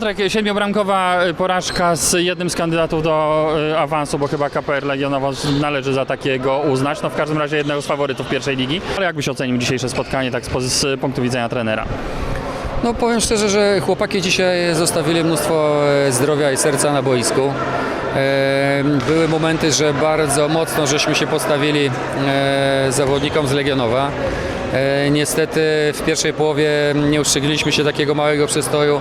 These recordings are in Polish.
Piotrek, siedmiobramkowa porażka z jednym z kandydatów do y, awansu, bo chyba KPR Legionowo należy za takiego uznać. No w każdym razie jednego z faworytów pierwszej ligi. Ale jak byś ocenił dzisiejsze spotkanie tak z, punktu widzenia trenera? No powiem szczerze, że chłopaki dzisiaj zostawili mnóstwo e, zdrowia i serca na boisku. E, Były momenty, że bardzo mocno żeśmy się postawili e, zawodnikom z Legionowa. E, Niestety w pierwszej połowie nie uszczygliliśmy się takiego małego przystoju,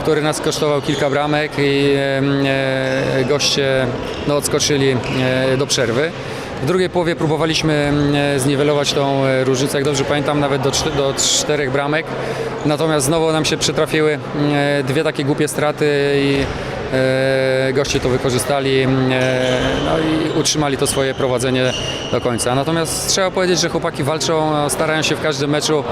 który nas kosztował kilka bramek i e, goście no, odskoczyli e, do przerwy. W drugiej połowie próbowaliśmy e, zniwelować tą różnicę, jak dobrze pamiętam, nawet do, do czterech bramek. Natomiast znowu nam się przytrafiły dwie takie głupie straty i goście to wykorzystali no i utrzymali to swoje prowadzenie do końca. Natomiast trzeba powiedzieć, że chłopaki walczą, starają się w każdym meczu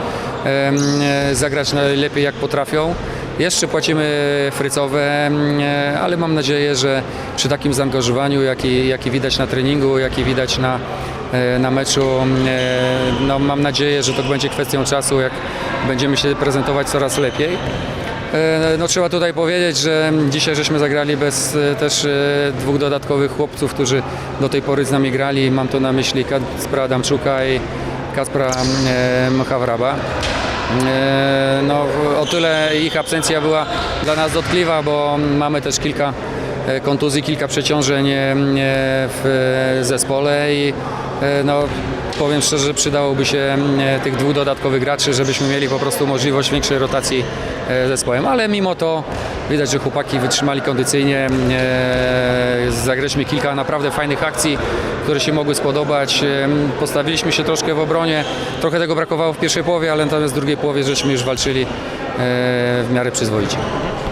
zagrać najlepiej jak potrafią. Jeszcze płacimy frycowe, mm, e, ale mam nadzieję, że przy takim zaangażowaniu, jaki, jaki widać na treningu, jaki widać na, e, na meczu, mm, e, no mam nadzieję, że to będzie kwestią czasu, jak będziemy się prezentować coraz lepiej. No trzeba tutaj powiedzieć, że dzisiaj żeśmy zagrali bez też dwóch dodatkowych chłopców, którzy do tej pory z nami grali. Mam tu na myśli Kacpra Adamczuka i Kacpra e, Mchawraba. E, No, o tyle ich absencja była dla nas dotkliwa, bo mamy też kilka e, kontuzji, kilka przeciążeń e, w zespole i e, no, powiem szczerze, że przydałoby się e, tych dwóch dodatkowych graczy, żebyśmy mieli po prostu możliwość większej rotacji e, zespołem, ale mimo to widać, że chłopaki wytrzymali kondycyjnie, e, zagraliśmy kilka naprawdę fajnych akcji, które się mogły spodobać, E, postawiliśmy się troszkę w obronie, trochę tego brakowało w pierwszej połowie, ale natomiast w drugiej połowie żeśmy już walczyli e, w miarę przyzwoicie.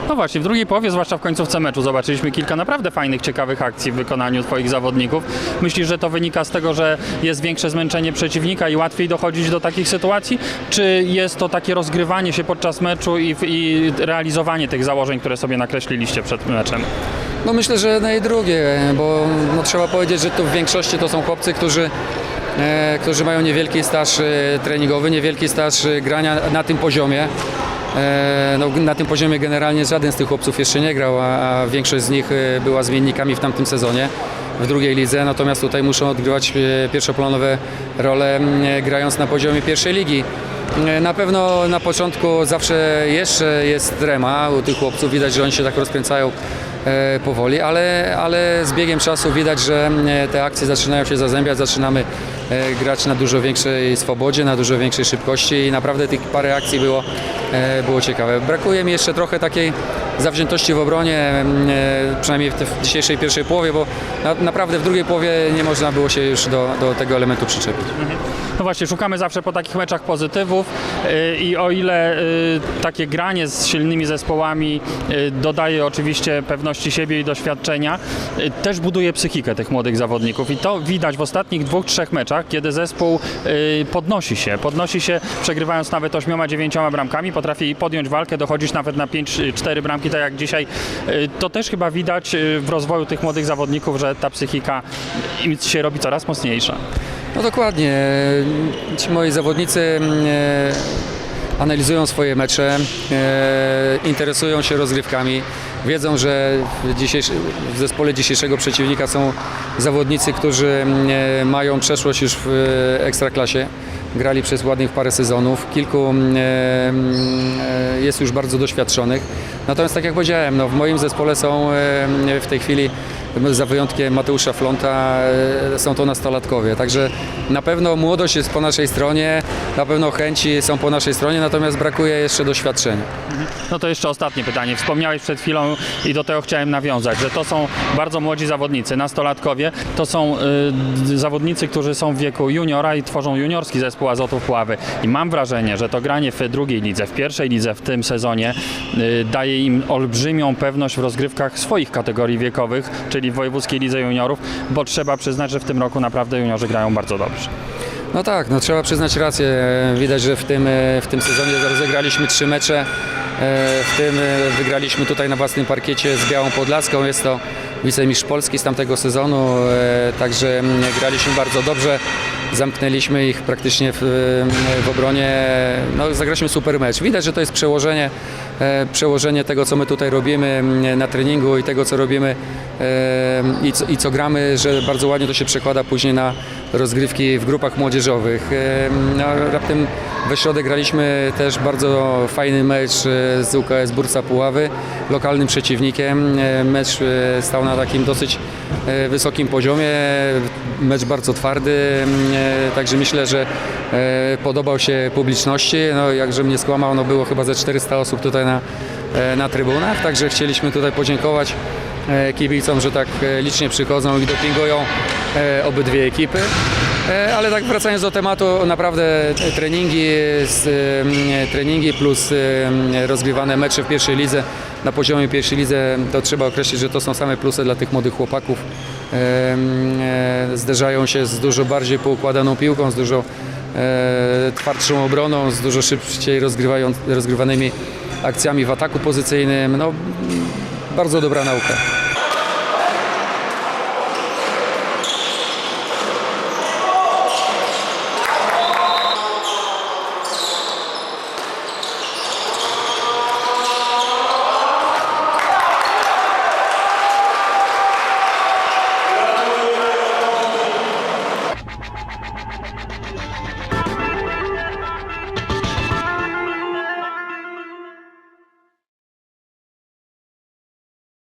No właśnie, w drugiej połowie, zwłaszcza w końcówce meczu, zobaczyliśmy kilka naprawdę fajnych, ciekawych akcji w wykonaniu Twoich zawodników. Myślisz, że to wynika z tego, że jest większe zmęczenie przeciwnika i łatwiej dochodzić do takich sytuacji? Czy jest to takie rozgrywanie się podczas meczu i, i realizowanie tych założeń, które sobie nakreśliliście przed meczem? No myślę, że jedno i drugie, bo no, trzeba powiedzieć, że to w większości to są chłopcy, którzy, e, którzy mają niewielki staż e, treningowy, niewielki staż e, grania na tym poziomie. E, no, na tym poziomie generalnie żaden z tych chłopców jeszcze nie grał, a, większość z nich e, była zmiennikami w tamtym sezonie w drugiej lidze, natomiast tutaj muszą odgrywać e, pierwszoplanowe role grając na poziomie pierwszej ligi. Na pewno na początku zawsze jeszcze jest trema u tych chłopców, widać, że oni się tak rozkręcają powoli, ale, ale z biegiem czasu widać, że te akcje zaczynają się zazębiać, zaczynamy grać na dużo większej swobodzie, na dużo większej szybkości i naprawdę tych parę akcji było, e, było ciekawe. Brakuje mi jeszcze trochę takiej zawziętości w obronie, m, e, przynajmniej w, dzisiejszej pierwszej połowie, bo na, naprawdę w drugiej połowie nie można było się już do, do tego elementu przyczepić. No właśnie, szukamy zawsze po takich meczach pozytywów i o ile takie granie z silnymi zespołami dodaje oczywiście pewności siebie i doświadczenia, też buduje psychikę tych młodych zawodników i to widać w ostatnich dwóch, trzech meczach, kiedy zespół yy, podnosi się, podnosi się przegrywając nawet ośmioma, dziewięcioma bramkami, potrafi podjąć walkę, dochodzić nawet na pięć, yy, cztery bramki, tak jak dzisiaj. Yy, To też chyba widać yy, w rozwoju tych młodych zawodników, że ta psychika im się robi coraz mocniejsza. No dokładnie. Ci moi zawodnicy e, analizują swoje mecze, e, interesują się rozgrywkami. Wiedzą, że w, zespole dzisiejszego przeciwnika są zawodnicy, którzy e, mają przeszłość już w e, ekstraklasie. Grali przez ładnych parę sezonów. Kilku e, e, jest już bardzo doświadczonych. Natomiast tak jak powiedziałem, no, w moim zespole są e, w tej chwili za wyjątkiem Mateusza Flonta są to nastolatkowie. Także na pewno młodość jest po naszej stronie, na pewno chęci są po naszej stronie, natomiast brakuje jeszcze doświadczenia. No to jeszcze ostatnie pytanie. Wspomniałeś przed chwilą i do tego chciałem nawiązać, że to są bardzo młodzi zawodnicy, nastolatkowie. To są y, zawodnicy, którzy są w wieku juniora i tworzą juniorski zespół Azotów Puławy. I mam wrażenie, że to granie w drugiej lidze, w pierwszej lidze w tym sezonie y, daje im olbrzymią pewność w rozgrywkach swoich kategorii wiekowych, czyli w wojewódzkiej lidze juniorów, bo trzeba przyznać, że w tym roku naprawdę juniorzy grają bardzo dobrze. No tak, no trzeba przyznać rację. Widać, że w tym, e, w tym sezonie rozegraliśmy trzy mecze. E, W tym e, wygraliśmy tutaj na własnym parkiecie z Białą Podlaską. Jest to wicemistrz Polski z tamtego sezonu, e, także mm, graliśmy bardzo dobrze. Zamknęliśmy ich praktycznie w, w obronie, no zagraliśmy super mecz. Widać, że to jest przełożenie, e, przełożenie tego, co my tutaj robimy na treningu i tego, co robimy i co, i co gramy, że bardzo ładnie to się przekłada później na rozgrywki w grupach młodzieżowych. No, raptem we środę graliśmy też bardzo fajny mecz e, z UKS Bursa Puławy, lokalnym przeciwnikiem. E, Mecz stał na takim dosyć wysokim poziomie, mecz bardzo twardy, także myślę, że e, podobał się publiczności. No, jakże mnie skłamał, no było chyba ze 400 osób tutaj na, e, na trybunach, także chcieliśmy tutaj podziękować e, kibicom, że tak licznie przychodzą i dopingują obydwie ekipy. Ale tak wracając do tematu, naprawdę treningi, treningi plus rozgrywane mecze w pierwszej lidze, na poziomie pierwszej lidze, to trzeba określić, że to są same plusy dla tych młodych chłopaków. E, Zderzają się z dużo bardziej poukładaną piłką, z dużo e, twardszą obroną, z dużo szybciej rozgrywanymi akcjami w ataku pozycyjnym. No, bardzo dobra nauka.